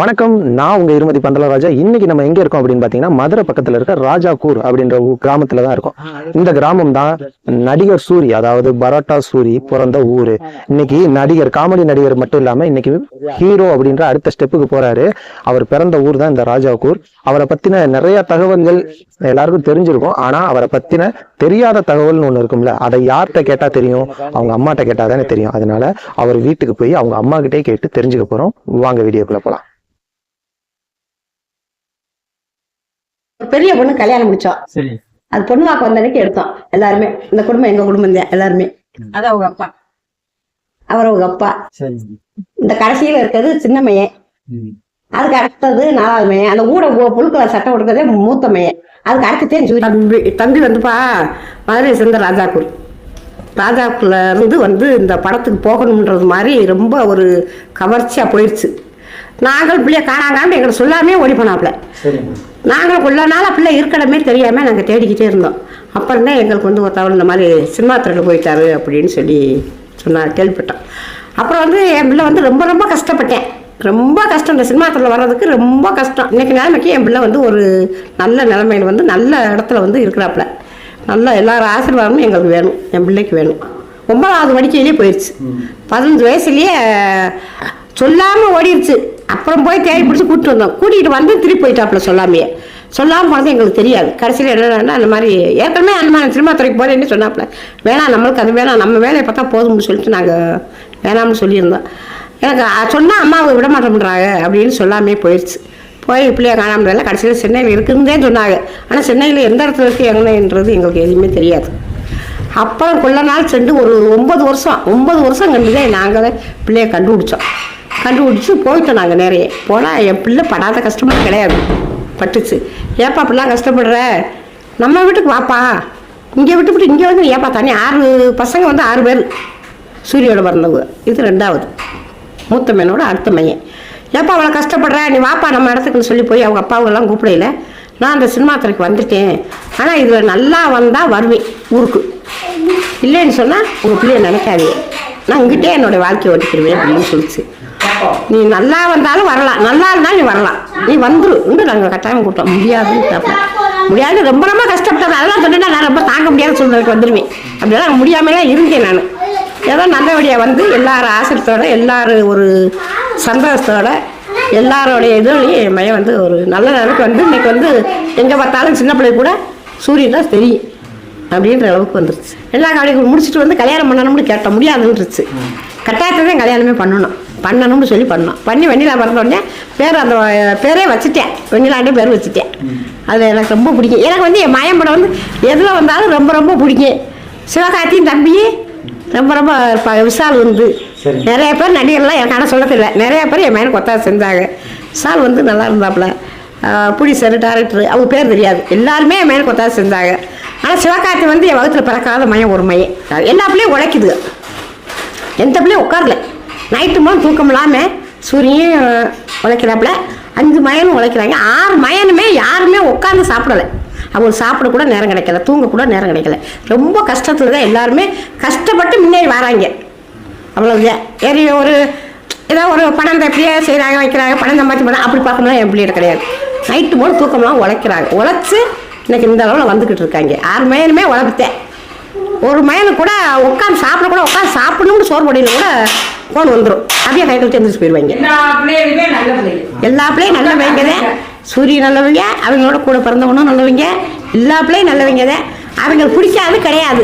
வணக்கம் நான் உங்க இருமதி பந்தலராஜா. இன்னைக்கு நம்ம எங்க இருக்கோம் அப்படின்னு பாத்தீங்கன்னா மதுரை பக்கத்துல இருக்க ராஜாக்கூர் அப்படின்ற கிராமத்துல தான் இருக்கோம். இந்த கிராமம் தான் நடிகர் சூரி அதாவது பரோட்டா சூரி பிறந்த ஊரு. இன்னைக்கு நடிகர் காமெடி நடிகர் மட்டும் இல்லாம இன்னைக்கு ஹீரோ அப்படின்ற அடுத்த ஸ்டெப்புக்கு போறாரு. அவர் பிறந்த ஊர் தான் இந்த ராஜாக்கூர். அவரை பத்தின நிறைய தகவல்கள் எல்லாருக்கும் தெரிஞ்சிருக்கும். ஆனா அவரை பத்தின தெரியாத தகவல்னு ஒண்ணு இருக்கும்ல அதை யார்கிட்ட கேட்டா தெரியும்? அவங்க அம்மாட்ட கேட்டா தானே தெரியும். அதனால அவர் வீட்டுக்கு போய் அவங்க அம்மா கிட்டே கேட்டு தெரிஞ்சுக்க போறோம். வாங்க வீடியோக்குள்ள போலாம். பெரிய பொண்ணு கல்யாணம் முடிச்சோம் சரி. அது பொண்ணு வாக்கு வந்த அன்னைக்கு எடுத்தோம். எல்லாருமே. இந்த குடும்பம் எங்க குடும்பம் தான் எல்லாருமே. அது அவங்க அப்பா. அவர் அவங்க அப்பா. சரி. இந்த கடைசியில இருக்கிறது சின்ன மையன். அதுக்கு அடுத்தது நாலாவது மையன். அந்த ஊட புழுக்களை சட்டை கொடுக்கறதே மூத்த மையன். அதுக்கு அடுத்ததே சூரிய தம்பி தம்பி வந்துப்பா. மதுரை சேர்ந்த ராஜாக்கூர் ராஜாக்குள்ள இருந்து வந்து இந்த படத்துக்கு போகணுன்றது மாதிரி ரொம்ப ஒரு கவர்ச்சியா போயிடுச்சு நாங்கள் பிள்ளைய காணாங்காம எங்களை சொல்லாமே ஓடி போனாப்புல. நாங்கள் உள்ள நாள் பிள்ளை இருக்கடமே தெரியாமல் நாங்கள் தேடிக்கிட்டே இருந்தோம். அப்புறம் தான் எங்களுக்கு வந்து ஒரு தவறு இந்த மாதிரி சினிமா துறையில் போயிட்டாரு அப்படின்னு சொல்லி சொன்னார் கேள்விப்பட்டோம். அப்புறம் வந்து என் பிள்ளை வந்து ரொம்ப ரொம்ப கஷ்டப்பட்டேன். ரொம்ப கஷ்டம் இந்த சினிமா துறையில் வர்றதுக்கு ரொம்ப கஷ்டம். இன்னைக்கு நிலைமைக்கு என் பிள்ளை வந்து ஒரு நல்ல நிலைமையில வந்து நல்ல இடத்துல வந்து இருக்கிறாப்புல. நல்ல எல்லாரும் ஆசீர்வாதமும் எங்களுக்கு வேணும். என் பிள்ளைக்கு வேணும். ஒன்பதாவது படிக்கையிலே போயிடுச்சு பதினஞ்சு வயசுலயே சொல்லாமல் ஓடிடுச்சு அப்புறம் போய் தேடி பிடிச்சி கூப்பிட்டு வந்தோம். கூட்டிகிட்டு வந்து திருப்பி போயிட்டாப்புல சொல்லாமையே. சொல்லாமல் போனது எங்களுக்கு தெரியாது. கடைசியில் என்னன்னா அந்த மாதிரி ஏற்கனவே அந்த மாதிரி சினிமா துறைக்கு போகிறேன்னு சொன்னாப்புல. வேணாம் நம்மளுக்கு அது வேணாம். நம்ம வேலையை பார்த்தா போதும்னு சொல்லிட்டு நாங்கள் வேணாம்னு சொல்லியிருந்தோம். எனக்கு சொன்னால் அம்மாவை விட மாட்டேன்றாங்க அப்படின்னு சொல்லாமே போயிடுச்சு போய் பிள்ளைய காணாமல் கடைசியில் சென்னையில் இருக்குதுன்னே சொன்னாங்க. ஆனால் சென்னையில் எந்த இடத்துல இருக்குது எங்கன்றது எங்களுக்கு எதுவுமே தெரியாது. அப்புறம் கொள்ள நாள் சென்று ஒரு ஒன்பது வருஷம் ஒன்பது வருஷம் கண்டுதே நாங்கள் பிள்ளைய கண்டுபிடிச்சோம். கண்டுபிடிச்சி போயிட்டோம் நாங்கள் நிறைய. போனால் என் பிள்ளை படாத கஷ்டமாக கிடையாது. பட்டுச்சு. ஏப்பா அப்படிலாம் கஷ்டப்படுற? நம்ம வீட்டுக்கு வாப்பா. இங்கே விட்டுவிட்டு இங்கே வந்து ஏப்பா தனி ஆறு பசங்க வந்து ஆறு பேர். சூரியோட பிறந்தவங்க. இது ரெண்டாவது. மூத்த மேனோட அடுத்த மையன் ஏப்பா அவ்வளோ கஷ்டப்படுற? நீ வாப்பா நம்ம இடத்துக்குன்னு சொல்லி போய் அவங்க அப்பாவுங்கெல்லாம் கூப்பிடையில நான் அந்த சினிமா துறைக்கு வந்துட்டேன். ஆனால் இதில் நல்லா வந்தால் வருவேன் ஊருக்கு. இல்லைன்னு சொன்னால் உங்கள் பிள்ளைய நினைக்காதே நான் இங்கிட்டே என்னோட வாழ்க்கையை ஓட்டிக்கிடுவேன் அப்படின்னு சொல்லிச்சு. நீ நல்லா வந்தாலும் வரலாம். நல்லா இருந்தாலும் நீ வரலாம். நீ வந்துரு. இன்று நாங்கள் கட்டாயம் கூட்டோம் முடியாதுன்னு கேட்பேன் முடியாது ரொம்ப ரொம்ப கஷ்டப்பட்டேன். அதெல்லாம் சொன்னேன்னா நான் ரொம்ப தாங்க முடியாத சூழ்நிலைக்கு வந்துடுவேன் அப்படியெல்லாம் முடியாமலே இருந்தேன் நான். ஏதோ நல்லபடியாக வந்து எல்லாரும் ஆசிரியத்தோட எல்லாரும் ஒரு சந்தோஷத்தோட எல்லாரோடைய இதுலையும் என் பையன் வந்து ஒரு நல்ல நிலைக்கு வந்து இன்னைக்கு வந்து எங்கே பார்த்தாலும் சின்ன பிள்ளை கூட சூரியன் தான் தெரியும் அப்படின்ற அளவுக்கு வந்துருச்சு. எல்லா காலையும் முடிச்சுட்டு வந்து கல்யாணம் பண்ணணும்னு கேட்டோம். முடியாதுன்றுச்சு. கட்டாயத்தை தான் கல்யாணமே பண்ணணும். பண்ணணும்னு சொல்லி பண்ணோம். பண்ணி வெண்ணிலா பிறந்தோடனே பேர் அந்த பேரே வச்சுட்டேன். வெண்ணிலாண்டே பேர் வச்சுட்டேன். அது எனக்கு ரொம்ப பிடிக்கும். எனக்கு வந்து என் மயம் படம் வந்து எதில் வந்தாலும் ரொம்ப ரொம்ப பிடிக்கும். சிவகார்த்தியும் தம்பியும் ரொம்ப ரொம்ப விஷால் வந்து சரி. நிறைய பேர் நடிகர்லாம் எனக்கு ஆனால் சொல்ல தெரியல நிறைய பேர் என் மயனுக்கு ஒத்தா செஞ்சாங்க. விஷால் வந்து நல்லா இருந்தாப்புல. புடிசர் டேரக்டர் அவங்க பேர் தெரியாது. எல்லாருமே என் மயனுக்கு ஒத்தா செஞ்சாங்க. ஆனால் சிவகார்த்தி வந்து என் வகுத்தில் பிறக்காத மையம் ஒரு மையம். எல்லா பிள்ளையும் உழைக்குது. எந்த பிள்ளையும் உட்காரல. நைட்டு போது தூக்கம் இல்லாமல் சூரியன் உழைக்கிறாப்புல. அஞ்சு மயனும் உழைக்கிறாங்க. ஆறு மயனுமே யாருமே உட்காந்து சாப்பிடலை. அவங்க சாப்பிட கூட நேரம் கிடைக்கல. தூங்க கூட நேரம் கிடைக்கல. ரொம்ப கஷ்டத்தில் தான் எல்லாருமே கஷ்டப்பட்டு முன்னேறி வராங்க. அவ்வளோதான் ஏறி ஒரு ஏதோ ஒரு பணம் எப்படியே செய்கிறாங்க வைக்கிறாங்க பணம் சம்பாதிச்சு பண்ண அப்படி பார்க்கணும் என் கிடையாது. நைட்டு போது தூக்கம்லாம் உழைக்கிறாங்க. உழைச்சி இன்னைக்கு இந்த அளவில் வந்துக்கிட்டு இருக்காங்க. ஆறு மயனுமே உழைப்பித்தேன். ஒரு மயனு கூட உட்காந்து சாப்பிட கூட உட்காந்து சாப்பிடணும்னு சோறு போடையில் கூட ஃபோன் வந்துடும் அப்படியே கை கழிச்சு எந்திரிச்சு போயிடுவாங்க எல்லா நல்ல பிள்ளையும் நல்லவங்க தான் சூரிய நல்லவங்க அவங்களோட கூட பிறந்தவனும் நல்லவங்க. எல்லா பிள்ளையும் நல்லவங்க தான் அவங்களுக்கு பிடிக்காது கிடையாது.